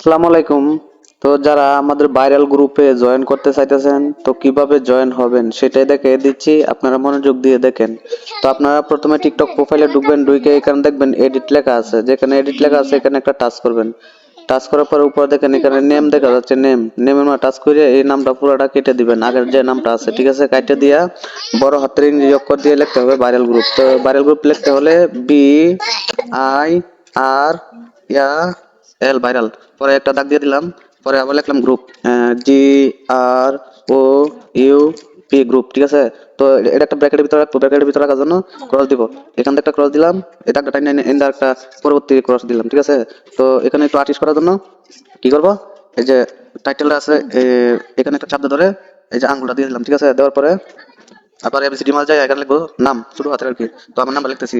আসসালামু আলাইকুম। তো যারা আমাদের ভাইরাল গ্রুপে জয়েন করতে চাইতেছেন, তো কীভাবে জয়েন হবেন সেটাই দেখে দিচ্ছি। আপনারা মনোযোগ দিয়ে দেখেন। তো আপনারা প্রথমে টিকটক প্রোফাইলে ঢুকবেন, ঢুকে এখানে দেখবেন এডিট লেখা আছে। যেখানে এডিট লেখা আছে, এখানে একটা টাচ করবেন। টাচ করার পর উপরে দেখেন এখানে নেম দেখা যাচ্ছে নেম নেমের মধ্যে টাচ করে এই নামটা পুরোটা কেটে দিবেন। আগের যে নামটা আছে, ঠিক আছে? কেটে দিয়া বড় হাতের ইংরেজি অক্ষর দিয়ে লিখতে হবে ভাইরাল গ্রুপ তো ভাইরাল গ্রুপ লিখতে হলে বি আই আর ইয়া এল ভাইরাল পরে একটা দাগ দিয়ে দিলাম, পরে আবার লিখলাম group G R O U P group ঠিক আছে? তো এটা একটা ব্র্যাকেটের ভিতরে রাখব ব্র্যাকেটের ভিতরে রাখার জন্য ক্রস দিব। এখান থেকে একটা ক্রস দিলাম এটা একটা টাইম এন্ড একটা পরবর্তী ক্রস দিলাম, ঠিক আছে? তো এখানে একটু আর্টিস্ট করার জন্য কি করব? এই যে টাইটেলটা আছে এখানে একটা চাপ ধরে, এই যে আঙ্গুলটা দিয়ে দিলাম, ঠিক আছে? দেওয়ার পরে আবার এবিসিডি মাল যায় এখানে লিখব, নাম ছোট হাতের আর কি। তো আমার নামটা লিখতেছি।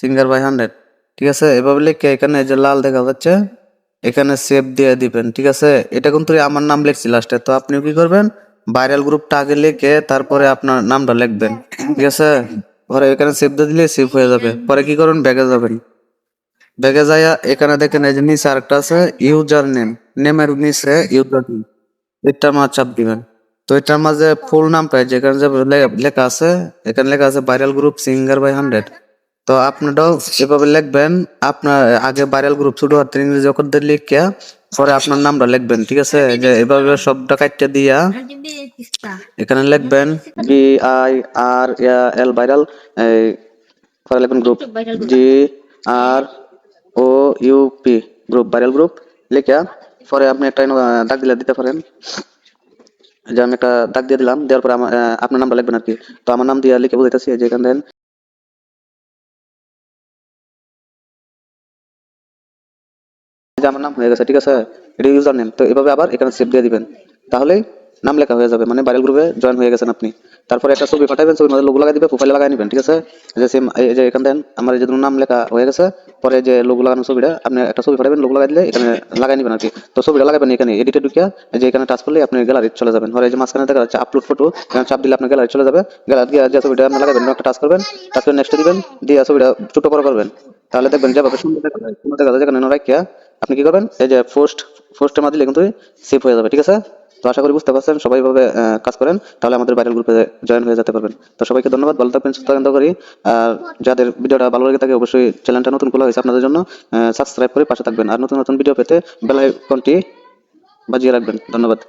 সিঙ্গার বাই হান্ড্রেড ঠিক আছে? এভাবে লিখে এখানে যে লাল দেখা যাচ্ছে, এখানে সেভ দিয়ে দিবেন, ঠিক আছে? এটা কিন্তু আমার নাম লিখছি লাস্টে তো আপনিও কি করবেন? ভাইরাল গ্রুপটা আগে লিখে তারপরে আপনার নামটা লিখবেন, ঠিক আছে? পরে এখানে সেভ দিয়ে দিলে সেভ হয়ে যাবে, পরে কি করবেন ব্যাগে যাবেন। ব্যাগে যাইয়া এখানে দেখেন এই যে নিচে আরেকটা আছে ইউজার নেম নেমের নিচে ইউজার নেম এটার মাঝে চাপ দিবেন। তো এটার মাঝে ফুল নামটা এই যে লেখা আছে, এখানে লেখা আছে viral group singer by hundred তো আপনারাও এভাবে লিখবেন, আপনার আগে ভাইরাল গ্রুপ ছোট হাতের ইংরেজি অক্ষর দিয়ে লিখে পরে আপনার নামটা লিখবেন, ঠিক আছে? যে এভাবে সবটা কাটতে দিয়া এখানে লিখবেন B I R L viral পরে লিখবেন group G R O U P group viral group লিখে পরে আপনি একটা দাগ দিলে দিতে পারেন। যে আমি একটা দাগ দিয়ে দিলাম, দেওয়ার পরে আপনার নামটা লিখবেন আর কি। তো আমার নাম দিয়ে লিখে বুঝাইতেছি যে এখানে দেন যে আমার নাম হয়ে গেছে, ঠিক আছে? এটা ইউজার নেম তো এভাবে আবার এখানে সেভ দিয়ে দিবেন। তাহলেই নাম লেখা হয়ে যাবে মানে ভাইরাল গ্রুপে জয়েন হয়ে গেছেন আপনি। তারপরে একটা ছবি পাঠাবেন, ছবির মধ্যে লোগো লাগাই দিবে প্রোফাইলে লাগাই নেবেন, ঠিক আছে? যে সেম এই যে এখান দেন, আমার যে নাম লেখা হয়ে গেছে, পরে যে লোগো লাগানো ছবিটা, আপনি একটা ছবি পাঠাবেন লোগো লাগাই দিলে এখানে লাগাই নেবেন আর কি তো ছবিটা লাগাবেন এখানে এডিটে ঢুকিয়া যে এখানে টাচ করলে আপনি গ্যালারি চলে যাবেন। এই যে মাঝখানে দেখা যাচ্ছে আপলোড ফটো এখানে চাপ দিলে আপনার গ্যালারি চলে যাবে। গ্যালারি গিয়ে যে ছবিটা আপনি লাগাবেন, একটা টাচ করবেন টাচ করে নেক্সট দিবেন, দিয়ে ছবিটা ছোট বড় করবেন। তাহলে দেখবেন যায়, সুন্দর দেখা যায়, যেখানে রাখিয়া আপনি কি করবেন? এই যে পোস্ট পোস্টের মাধ্যমে কিন্তু সেভ হয়ে যাবে, ঠিক আছে? তো আশা করি বুঝতে পারছেন, সবাই ভাবে কাজ করেন, তাহলে আমাদের ভাইরাল গ্রুপে জয়েন হয়ে যেতে পারবেন। তো সবাইকে ধন্যবাদ, ভালো থাকবেন, সুস্থ আনন্দ করি। আর যাদের ভিডিওটা ভালো লাগে থাকে, অবশ্যই চ্যানেলটা নতুন খোলা হয়েছে আপনাদের জন্য সাবস্ক্রাইব করে পাশে থাকবেন। আর নতুন নতুন ভিডিও পেতে বেল আইকনটি বাজিয়ে রাখবেন। ধন্যবাদ।